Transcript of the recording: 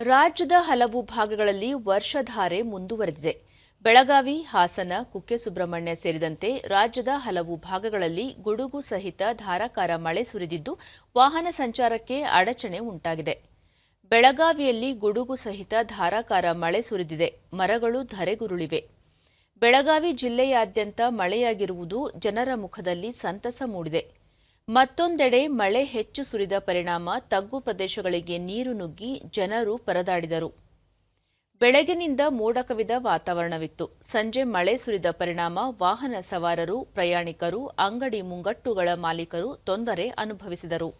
ರಾಜ್ಯದ ಹಲವು ಭಾಗಗಳಲ್ಲಿ ವರ್ಷಧಾರೆ ಮುಂದುವರೆದಿದೆ. ಬೆಳಗಾವಿ, ಹಾಸನ ಕುಕ್ಕೆ ಸುಬ್ರಹ್ಮಣ್ಯ ಸೇರಿದಂತೆ ರಾಜ್ಯದ ಹಲವು ಭಾಗಗಳಲ್ಲಿ ಗುಡುಗು ಸಹಿತ ಧಾರಾಕಾರ ಮಳೆ ಸುರಿದಿದ್ದು, ವಾಹನ ಸಂಚಾರಕ್ಕೆ ಅಡಚಣೆ ಉಂಟಾಗಿದೆ. ಬೆಳಗಾವಿಯಲ್ಲಿ ಗುಡುಗು ಸಹಿತ ಧಾರಾಕಾರ ಮಳೆ ಸುರಿದಿದೆ. ಮರಗಳು ಧರೆಗುರುಳಿವೆ. ಬೆಳಗಾವಿ ಜಿಲ್ಲೆಯಾದ್ಯಂತ ಮಳೆಯಾಗಿರುವುದು ಜನರ ಮುಖದಲ್ಲಿ ಸಂತಸ ಮೂಡಿದೆ. ಮತ್ತೊಂದೆಡೆ ಮಳೆ ಹೆಚ್ಚು ಸುರಿದ ಪರಿಣಾಮ ತಗ್ಗು ಪ್ರದೇಶಗಳಿಗೆ ನೀರು ನುಗ್ಗಿ ಜನರು ಪರದಾಡಿದರು. ಬೆಳಗಿನಿಂದ ಮೋಡಕವಿದ ವಾತಾವರಣವಿತ್ತು. ಸಂಜೆ ಮಳೆ ಸುರಿದ ಪರಿಣಾಮ ವಾಹನ ಸವಾರರು, ಪ್ರಯಾಣಿಕರು, ಅಂಗಡಿ ಮುಂಗಟ್ಟುಗಳ ಮಾಲೀಕರು ತೊಂದರೆ ಅನುಭವಿಸಿದರು.